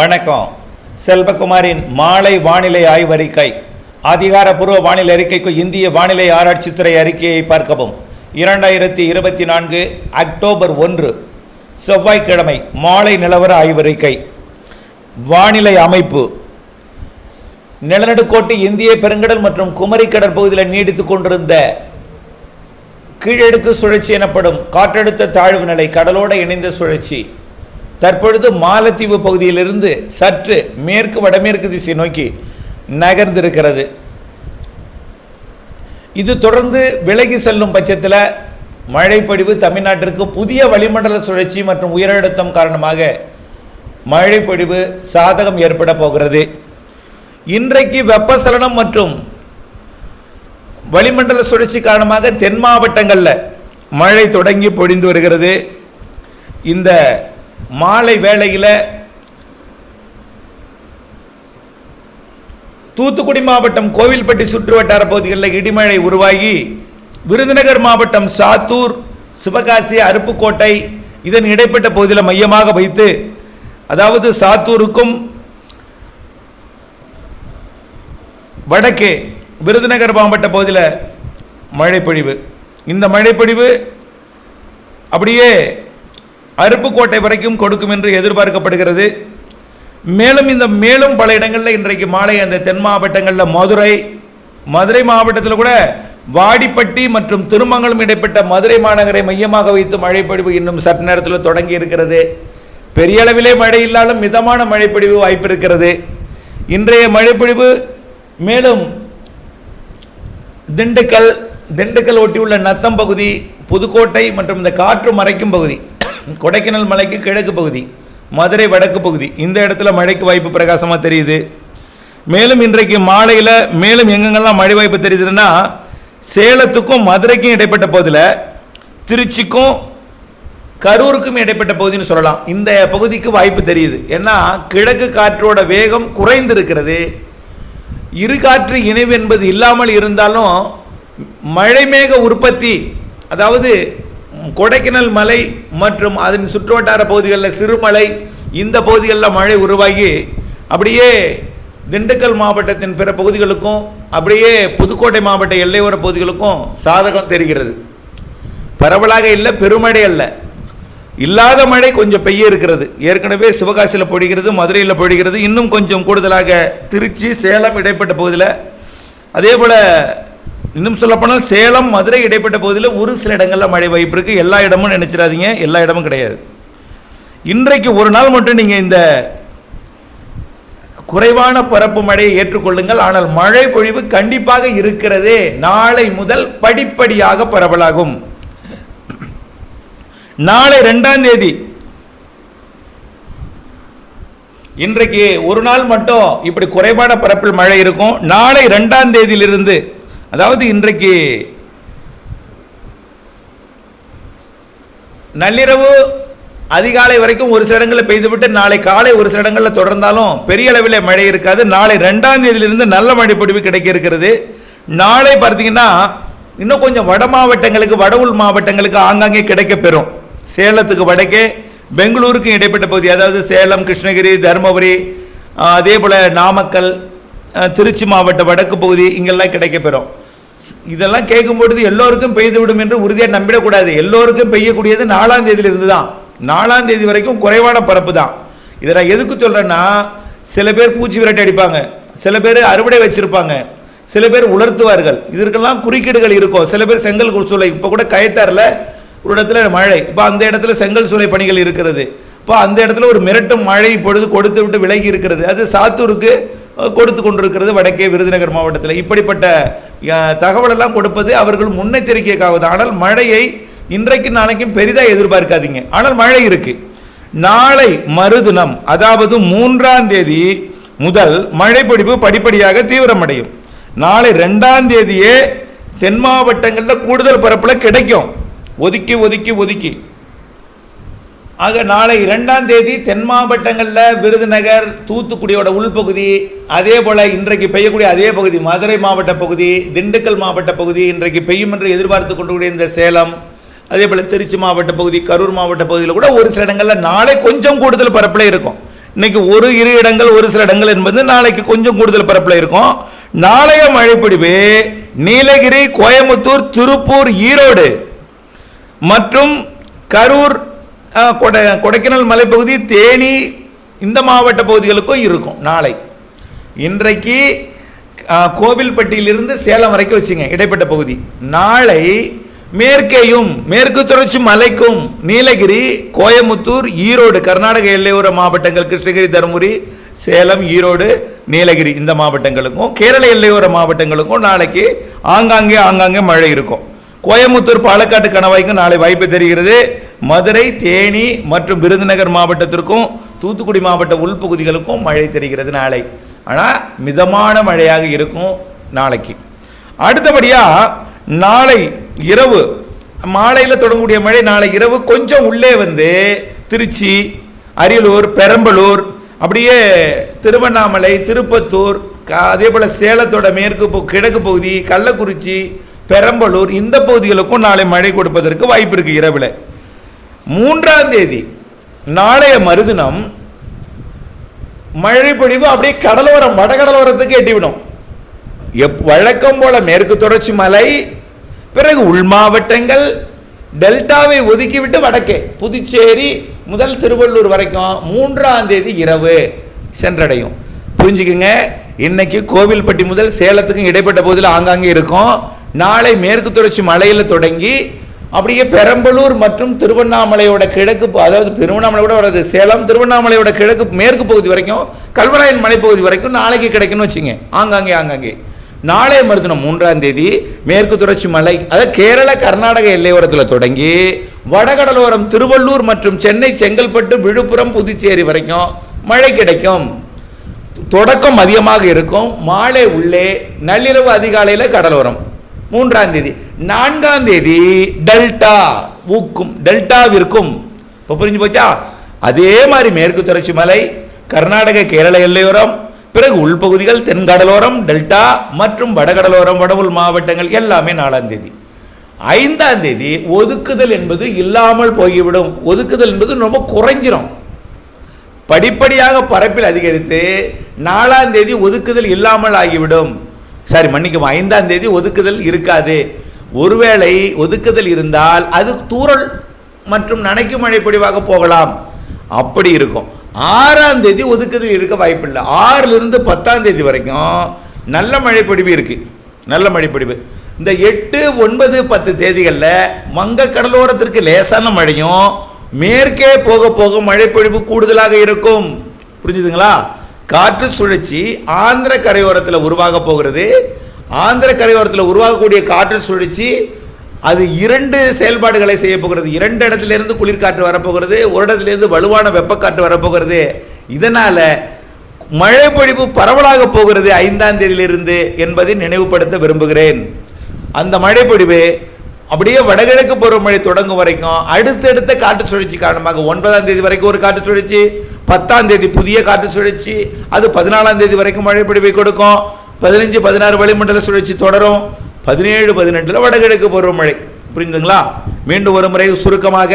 வணக்கம். செல்வகுமாரின் மாலை வானிலை ஆய்வறிக்கை. அதிகாரப்பூர்வ வானிலை அறிக்கைக்கு இந்திய வானிலை ஆராய்ச்சித்துறை அறிக்கையை பார்க்கவும். இரண்டாயிரத்தி இருபத்தி நான்கு அக்டோபர் ஒன்று செவ்வாய்க்கிழமை மாலை நிலவர ஆய்வறிக்கை. வானிலை அமைப்பு. நிலநடுக்கோட்டு இந்திய பெருங்கடல் மற்றும் குமரி கடற்பகுதியில் நீடித்துக் கொண்டிருந்த கீழடுக்கு சுழற்சி எனப்படும் காற்றழுத்த தாழ்வு நிலை கடலோடு இணைந்த சுழற்சி. தற்பொழுது மாலத்தீவு பகுதியிலிருந்து சற்று மேற்கு வடமேற்கு திசை நோக்கி நகர்ந்திருக்கிறது. இது தொடர்ந்து விலகி செல்லும் பட்சத்தில் மழைப்பொழிவு தமிழ்நாட்டிற்கு புதிய வளிமண்டல சுழற்சி மற்றும் உயரழுத்தம் காரணமாக மழைப்பொழிவு சாதகம் ஏற்பட போகிறது. இன்றைக்கு வெப்பசலனம் மற்றும் வளிமண்டல சுழற்சி காரணமாக தென் மாவட்டங்களில் மழை தொடங்கி பொழிந்து வருகிறது. இந்த மாலை வேளையில் தூத்துக்குடி மாவட்டம் கோவில்பட்டி சுற்றுவட்டார பகுதிகளில் இடிமழை உருவாகி விருதுநகர் மாவட்டம் சாத்தூர் சிவகாசி அருப்புக்கோட்டை இதன் இடைப்பட்ட பகுதியில் மையமாக வைத்து அதாவது சாத்தூருக்கும் வடக்கே விருதுநகர் மாவட்ட பகுதியில் மழைப்பொழிவு. இந்த மழைப்பொழிவு அப்படியே அருப்புக்கோட்டை வரைக்கும் கொடுக்கும் என்று எதிர்பார்க்கப்படுகிறது. மேலும் இந்த மேலும் பல இடங்களில் இன்றைக்கு மாலை அந்த தென் மாவட்டங்களில் மதுரை மதுரை மாவட்டத்தில் கூட வாடிப்பட்டி மற்றும் திருமங்கலம் இடைப்பட்ட மதுரை மாநகரை மையமாக வைத்து மழைப்பொழிவு இன்னும் சற்று நேரத்தில் தொடங்கி இருக்கிறது. பெரிய அளவிலே மழை இல்லாலும் மிதமான மழைப்பொழிவு வாய்ப்பு இருக்கிறது. இன்றைய மழைப்பொழிவு மேலும் திண்டுக்கல் திண்டுக்கல் ஒட்டியுள்ள நத்தம் பகுதி புதுக்கோட்டை மற்றும் இந்த காற்று மறைக்கும் பகுதி கொடைக்கானல் மலைக்கு கிழக்கு பகுதி மதுரை வடக்கு பகுதி. இந்த இடத்துல மழைக்கு வாய்ப்பு பிரகாசமாக தெரியுது. மேலும் இன்றைக்கு மாலையில் மேலும் எங்கெங்கெல்லாம் மழை வாய்ப்பு தெரியுதுன்னா சேலத்துக்கும் மதுரைக்கும் இடைப்பட்ட பகுதியில் திருச்சிக்கும் கரூருக்கும் இடைப்பட்ட பகுதின்னு சொல்லலாம். இந்த பகுதிக்கு வாய்ப்பு தெரியுது. ஏன்னா கிழக்கு காற்றோட வேகம் குறைந்து இருக்கிறது இரு காற்று இணைவு என்பது இல்லாமல் இருந்தாலும் மழைமேக உற்பத்தி அதாவது கொடைக்கானல் மலை மற்றும் அதன் சுற்றுவட்டார பகுதிகளில் சிறுமலை இந்த பகுதிகளில் மழை உருவாகி அப்படியே திண்டுக்கல் மாவட்டத்தின் பிற பகுதிகளுக்கும் அப்படியே புதுக்கோட்டை மாவட்ட எல்லையோர பகுதிகளுக்கும் சாதகம் தெரிகிறது. பரவலாக இல்லை பெருமழை அல்ல. இல்லாத மழை கொஞ்சம் பெய்ய இருக்கிறது. ஏற்கனவே சிவகாசியில் பொழிகிறது மதுரையில் பொழிகிறது இன்னும் கொஞ்சம் கூடுதலாக திருச்சி சேலம் இடைப்பட்ட பகுதியில் அதே போல் இன்னும் சொல்லப்போனால் சேலம் மதுரை இடைப்பட்ட பகுதியில் ஒரு சில இடங்களில் மழை வாய்ப்பு இருக்குது எல்லா இடமும் நினச்சிடாதீங்க. எல்லா இடமும் கிடையாது. இன்றைக்கு ஒரு நாள் மட்டும் நீங்கள் இந்த குறைவான பரப்பு மழையை ஏற்றுக்கொள்ளுங்கள். ஆனால் மழை பொழிவு கண்டிப்பாக இருக்கிறது. நாளை முதல் படிப்படியாக பரவலாகும். நாளை ரெண்டாம் தேதி. இன்றைக்கு ஒரு நாள் மட்டும் இப்படி குறைவான பரப்பில் மழை இருக்கும். நாளை ரெண்டாம் தேதியிலிருந்து அதாவது இன்றைக்கு நள்ளிரவு அதிகாலை வரைக்கும் ஒரு சில இடங்களில் பெய்துவிட்டு நாளை காலை ஒரு சில இடங்களில் தொடர்ந்தாலும் பெரிய அளவில் மழை இருக்காது. நாளை ரெண்டாம் தேதியிலிருந்து நல்ல மழை பொடிவு கிடைக்க இருக்கிறது. நாளை பார்த்தீங்கன்னா இன்னும் கொஞ்சம் வட மாவட்டங்களுக்கு வட உள் மாவட்டங்களுக்கு ஆங்காங்கே கிடைக்க பெறும். சேலத்துக்கு வடக்கே பெங்களூருக்கும் இடைப்பட்ட பகுதி அதாவது சேலம் கிருஷ்ணகிரி தருமபுரி அதே போல் நாமக்கல் திருச்சி மாவட்ட வடக்கு பகுதி இங்கெல்லாம் கிடைக்க பெறும். இதெல்லாம் கேட்கும் பொழுது எல்லோருக்கும் பெய்து விடும் என்று உறுதியாக நம்பிடக்கூடாது. எல்லோருக்கும் பெய்யக்கூடியது நாலாம் தேதியிலிருந்து தான் நாலாம் தேதி வரைக்கும் குறைவான பரப்பு தான். இதை நான் எதுக்கு சொல்கிறேன்னா சில பேர் பூச்சி விரட்டி அடிப்பாங்க. சில பேர் அறுவடை வச்சுருப்பாங்க. சில பேர் உலர்த்துவார்கள். இதற்கெல்லாம் குறுக்கீடுகள் இருக்கும். சில பேர் செங்கல் சூளை. இப்போ கூட கயத்தாரில் ஒரு இடத்துல மழை. இப்போ அந்த இடத்துல செங்கல் சூளை பணிகள் இருக்கிறது. இப்போ அந்த இடத்துல ஒரு மிரட்டும் மழை இப்பொழுது கொடுத்து விட்டு விலகி இருக்கிறது. அது சாத்தூருக்கு கொடுத்து கொண்டிருக்கிறது வடக்கே விருதுநகர் மாவட்டத்தில். இப்படிப்பட்ட தகவலெல்லாம் கொடுப்பது அவர்கள் முன்னெச்சரிக்கைக்காக ஆனால் மழையை இன்றைக்கு நாளைக்கும் பெரிதாக எதிர்பார்க்காதீங்க. ஆனால் மழை இருக்குது நாளை மறுதினம் அதாவது மூன்றாம் தேதி முதல் மழைப்பொழிவு படிப்படியாக தீவிரமடையும். நாளை ரெண்டாம் தேதியே தென் மாவட்டங்களில் கூடுதல் பரப்பில் கிடைக்கும். ஒதுக்கி ஒதுக்கி ஒதுக்கி. ஆக நாளை இரண்டாம் தேதி தென் மாவட்டங்களில் விருதுநகர் தூத்துக்குடியோட உள்பகுதி அதே போல் இன்றைக்கு பெய்யக்கூடிய அதே பகுதி மதுரை மாவட்ட பகுதி திண்டுக்கல் மாவட்ட பகுதி இன்றைக்கு பெய்யும் என்று எதிர்பார்த்து கொண்டுக்கூடிய இந்த சேலம் அதே போல் திருச்சி மாவட்ட பகுதி கரூர் மாவட்ட பகுதியில் கூட ஒரு சில இடங்களில் நாளை கொஞ்சம் கூடுதல் பரப்பில் இருக்கும். இன்றைக்கி ஒரு இரு இடங்கள் ஒரு சில இடங்கள் என்பது நாளைக்கு கொஞ்சம் கூடுதல் பரப்பில் இருக்கும். நாளைய மழைப்பிடிவு நீலகிரி கோயம்புத்தூர் திருப்பூர் ஈரோடு மற்றும் கரூர் கொடை கொடைக்கானல் மலைப்பகுதி தேனி இந்த மாவட்ட பகுதிகளுக்கும் இருக்கும் நாளை. இன்றைக்கு கோவில்பட்டியிலிருந்து சேலம் வரைக்கும் வச்சுங்க இடைப்பட்ட பகுதி. நாளை மேற்கேயும் மேற்கு தொடர்ச்சி மலைக்கும் நீலகிரி கோயமுத்தூர் ஈரோடு கர்நாடக எல்லையோர மாவட்டங்கள் கிருஷ்ணகிரி தருமபுரி சேலம் ஈரோடு நீலகிரி இந்த மாவட்டங்களுக்கும் கேரள எல்லையோர மாவட்டங்களுக்கும் நாளைக்கு ஆங்காங்கே ஆங்காங்கே மழை இருக்கும். கோயம்புத்தூர் பாலக்காட்டு கணவாய்க்கும் நாளை வாய்ப்பு தெரிகிறது. மதுரை தேனி மற்றும் விருதுநகர் மாவட்டத்திற்கும் தூத்துக்குடி மாவட்ட உள்பகுதிகளுக்கும் மழை தெரிகிறது நாளை. ஆனால் மிதமான மழையாக இருக்கும் நாளைக்கு. அடுத்தபடியாக நாளை இரவு மாலையில் தொடங்கக்கூடிய மழை நாளை இரவு கொஞ்சம் உள்ளே வந்து திருச்சி அரியலூர் பெரம்பலூர் அப்படியே திருவண்ணாமலை திருப்பத்தூர் அதே போல் சேலத்தோட மேற்கு கிழக்கு பகுதி கள்ளக்குறிச்சி பெரம்பலூர் இந்த பகுதிகளுக்கும் நாளை மழை கொடுப்பதற்கு வாய்ப்பு இருக்கு இரவில். மூன்றாம் தேதி நாளைய மறுதினம் மழை பொழிவு அப்படியே கடலோரம் வடகடலோரத்துக்கு எட்டிவிடும் எப் வழக்கம் போல மேற்கு தொடர்ச்சி மலை பிறகு உள் மாவட்டங்கள் டெல்டாவை ஒதுக்கிவிட்டு வடக்கே புதுச்சேரி முதல் திருவள்ளூர் வரைக்கும் மூன்றாம் தேதி இரவு சென்றடையும். புரிஞ்சுக்குங்க? இன்னைக்கு கோவில்பட்டி முதல் சேலத்துக்கும் இடைப்பட்ட பகுதியில் ஆங்காங்கே இருக்கும். நாளை மேற்கு தொடர்ச்சி மலையில் தொடங்கி அப்படியே பெரம்பலூர் மற்றும் திருவண்ணாமலையோட கிழக்கு அதாவது திருவண்ணாமலையோட வர்றது சேலம் திருவண்ணாமலையோட கிழக்கு மேற்கு பகுதி வரைக்கும் கல்வராயன் மலைப்பகுதி வரைக்கும் நாளைக்கு கிடைக்கும்னு வச்சுங்க. ஆங்காங்கே ஆங்காங்கே. நாளைய மறுதினம் மூன்றாம் தேதி மேற்கு தொடர்ச்சி மலை அதாவது கேரள கர்நாடக எல்லையோரத்தில் தொடங்கி வடகடலோரம் திருவள்ளூர் மற்றும் சென்னை செங்கல்பட்டு விழுப்புரம் புதுச்சேரி வரைக்கும் மழை கிடைக்கும். தொடக்கம் அதிகமாக இருக்கும். மாலை உள்ளே நள்ளிரவு அதிகாலையில் கடலோரம். மூன்றாம் தேதி. நான்காம் தேதி டெல்டா ஊக்கும் டெல்டாவிற்கும். இப்போ புரிஞ்சு போச்சா? அதே மாதிரி மேற்கு தொடர்ச்சி மலை கர்நாடக கேரள எல்லையோரம் பிறகு உள்பகுதிகள் தென்கடலோரம் டெல்டா மற்றும் வடகடலோரம் வடவுள் மாவட்டங்கள் எல்லாமே நாலாம் தேதி. ஐந்தாம் தேதி ஒதுக்குதல் என்பது இல்லாமல் போய்விடும். ஒதுக்குதல் என்பது ரொம்ப குறைஞ்சிரும். படிப்படியாக பரப்பில் அதிகரித்து நாலாம் தேதி ஒதுக்குதல் இல்லாமல் ஆகிவிடும். சாரி மன்னிக்கும் ஐந்தாம் தேதி ஒதுக்குதல் இருக்காது. ஒருவேளை ஒதுக்குதல் இருந்தால் அது தூறல் மற்றும் நனைக்கும் மழை போகலாம். அப்படி இருக்கும். ஆறாம் தேதி ஒதுக்குதல் இருக்க வாய்ப்பில்லை. ஆறிலிருந்து பத்தாம் தேதி வரைக்கும் நல்ல மழை இருக்குது நல்ல மழை இந்த எட்டு ஒன்பது பத்து தேதிகளில் வங்க கடலோரத்திற்கு லேசான மழையும் மேற்கே போக போக மழைப்பொழிவு கூடுதலாக இருக்கும். புரிஞ்சுதுங்களா? காற்று சுழற்சி ஆந்திர கரையோரத்தில் உருவாக போகிறது. ஆந்திர கரையோரத்தில் உருவாகக்கூடிய காற்று சுழற்சி அது இரண்டு செயல்பாடுகளை செய்ய போகிறது. இரண்டு இடத்துலேருந்து குளிர்காற்று வரப்போகிறது ஒரு இடத்துலேருந்து வலுவான வெப்பக்காற்று வரப்போகிறது. இதனால் மழை பொழிவு பரவலாக போகிறது ஐந்தாம் தேதியிலிருந்து என்பதை நினைவுபடுத்த விரும்புகிறேன். அந்த மழை பொழிவு அப்படியே வடகிழக்கு பருவமழை தொடங்கும் வரைக்கும் அடுத்தடுத்த காற்று சுழற்சி காரணமாக ஒன்பதாம் தேதி வரைக்கும் ஒரு காற்று சுழற்சி பத்தாம் தேதி புதிய காற்று சுழற்சி அது பதினாலாம் தேதி வரைக்கும் மழை கொடுக்கும். பதினஞ்சு பதினாறு வளிமண்டல சுழற்சி தொடரும். பதினேழு பதினெட்டில் வடகிழக்கு பருவமழை புரிஞ்சுங்களா? மீண்டும் ஒரு முறை சுருக்கமாக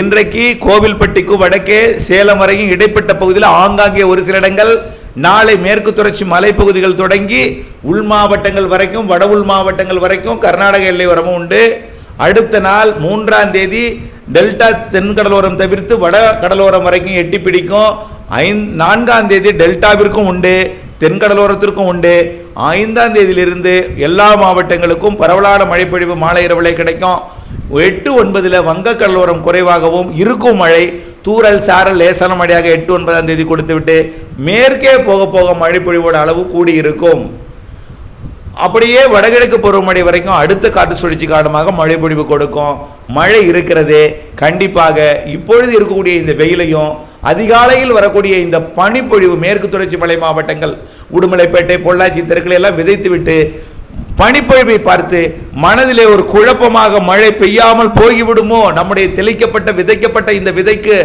இன்றைக்கு கோவில்பட்டிக்கு வடக்கே சேலம் வரையும் இடைப்பட்ட பகுதியில் ஆங்காங்கே ஒரு சில இடங்கள் நாளை மேற்கு தொடர்ச்சி மலைப்பகுதிகள் தொடங்கி உள் மாவட்டங்கள் வரைக்கும் வட உள் மாவட்டங்கள் வரைக்கும் கர்நாடக எல்லை வரமும் உண்டு. அடுத்த நாள் மூன்றாம் தேதி டெல்டா தென்கடலோரம் தவிர்த்து வட கடலோரம் வரைக்கும் எட்டி பிடிக்கும். ஐந் நான்காம் தேதி டெல்டாவிற்கும் உண்டு தென்கடலோரத்திற்கும் உண்டு. ஐந்தாம் தேதியிலிருந்து எல்லா மாவட்டங்களுக்கும் பரவலான மழைப்பொழிவு மாலை இரவிலே கிடைக்கும். எட்டு ஒன்பதில் வங்கக்கடலோரம் குறைவாகவும் இருக்கும் மழை. தூரல் சாரல் லேசான மழையாக எட்டு ஒன்பதாம் தேதி கொடுத்துவிட்டு மேற்கே போக போக மழைப்பொழிவோட அளவு கூடி இருக்கும். அப்படியே வடகிழக்கு பருவமழை வரைக்கும் அடுத்த காற்று சுழற்சி காரணமாக மழைப்பொழிவு கொடுக்கும். மழை இருக்கிறதே கண்டிப்பாக இப்பொழுது இருக்கக்கூடிய இந்த வெயிலையும் அதிகாலையில் வரக்கூடிய இந்த பனிப்பொழிவு மேற்கு தொடர்ச்சி மலை மாவட்டங்கள் உடுமலைப்பேட்டை பொள்ளாச்சி தெருக்களை எல்லாம் விதைத்துவிட்டு பனிப்பொழிவை பார்த்து மனதிலே ஒரு குழப்பமாக மழை பெய்யாமல் போய்விடுமோ? நம்முடைய தெளிக்கப்பட்ட விதைக்கப்பட்ட இந்த விதைக்கு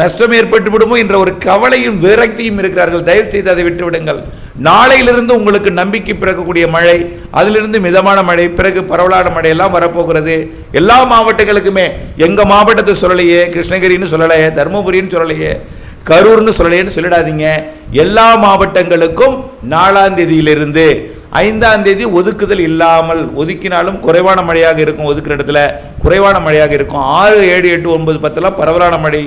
நஷ்டம் ஏற்பட்டு விடுமோ என்ற ஒரு கவலையும் விரக்தியும் இருக்கிறார்கள். தயவு செய்து அதை விட்டு விடுங்கள் நாளையிலிருந்து உங்களுக்கு நம்பிக்கை பிறக்கக்கூடிய மழை அதிலிருந்து மிதமான மழை பிறகு பரவலான மழையெல்லாம் வரப்போகிறது. எல்லா மாவட்டங்களுக்குமே எங்கள் மாவட்டத்தை சொல்லலையே கிருஷ்ணகிரின்னு சொல்லலையே தருமபுரின்னு சொல்லலையே கரூர்னு சொல்லலையேன்னு சொல்லிடாதீங்க. எல்லா மாவட்டங்களுக்கும் நாலாம் தேதியிலிருந்து ஐந்தாம் தேதி ஒதுக்குதல் இல்லாமல் ஒதுக்கினாலும் குறைவான மழையாக இருக்கும் ஒதுக்குற இடத்துல குறைவான மழையாக இருக்கும். ஆறு ஏழு எட்டு ஒன்பது பத்தெல்லாம் பரவலான மழை.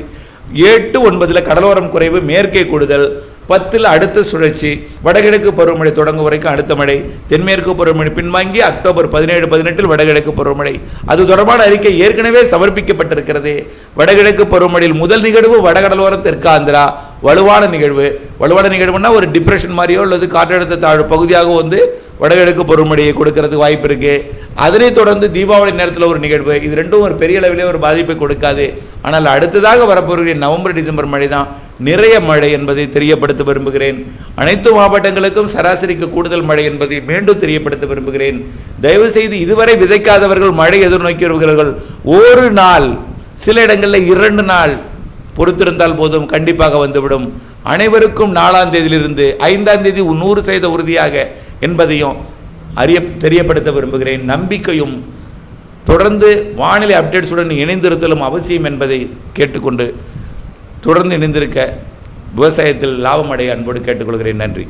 எட்டு ஒன்பதில் கடலோரம் குறைவு மேற்கே கூடுதல். பத்தில் அடுத்த சுழற்சி வடகிழக்கு பருவமழை தொடங்கும் வரைக்கும் அடுத்த மழை தென்மேற்கு பருவமழை பின்வாங்கி அக்டோபர் பதினேழு பதினெட்டில் வடகிழக்கு பருவமழை. அது தொடர்பான அறிக்கை ஏற்கனவே சமர்ப்பிக்கப்பட்டிருக்கிறது. வடகிழக்கு பருவமழையில் முதல் நிகழ்வு வடகடலோரம் தெற்கு ஆந்திரா. வலுவான நிகழ்வு. வலுவான நிகழ்வுனா ஒரு டிப்ரெஷன் மாதிரியோ அல்லது காற்றழுத்த தாழ்வு பகுதியாகவோ வந்து வடகிழக்கு பருவமழையை கொடுக்கறது வாய்ப்பு இருக்குது அதனைத் தொடர்ந்து தீபாவளி நேரத்தில் ஒரு நிகழ்வு. இது ரெண்டும் ஒரு பெரிய அளவிலே ஒரு பாதிப்பை கொடுக்காது. ஆனால் அடுத்ததாக வரப்போகிற நவம்பர் டிசம்பர் மழை தான் நிறைய மழை என்பதை தெரியப்படுத்த விரும்புகிறேன். அனைத்து மாவட்டங்களுக்கும் சராசரிக்கு கூடுதல் மழை என்பதை மீண்டும் தெரியப்படுத்த விரும்புகிறேன். தயவு செய்து இதுவரை விதைக்காதவர்கள் மழை எதிர்நோக்கி வருகிறார்கள். ஒரு நாள் சில இடங்களில் இரண்டு நாள் பொறுத்திருந்தால் போதும் கண்டிப்பாக வந்துவிடும். அனைவருக்கும் நாலாம் தேதியிலிருந்து ஐந்தாம் தேதி நூறு செய்த உறுதியாக என்பதையும் அறிய தெரியப்படுத்த விரும்புகிறேன். நம்பிக்கையும் தொடர்ந்து வானிலை அப்டேட்ஸுடன் இணைந்திருத்தலும் அவசியம் என்பதை கேட்டுக்கொண்டு தொடர்ந்து இணைந்திருக்க விவசாயத்தில் லாபமடைய அன்போடு கேட்டுக்கொள்கிறேன். நன்றி.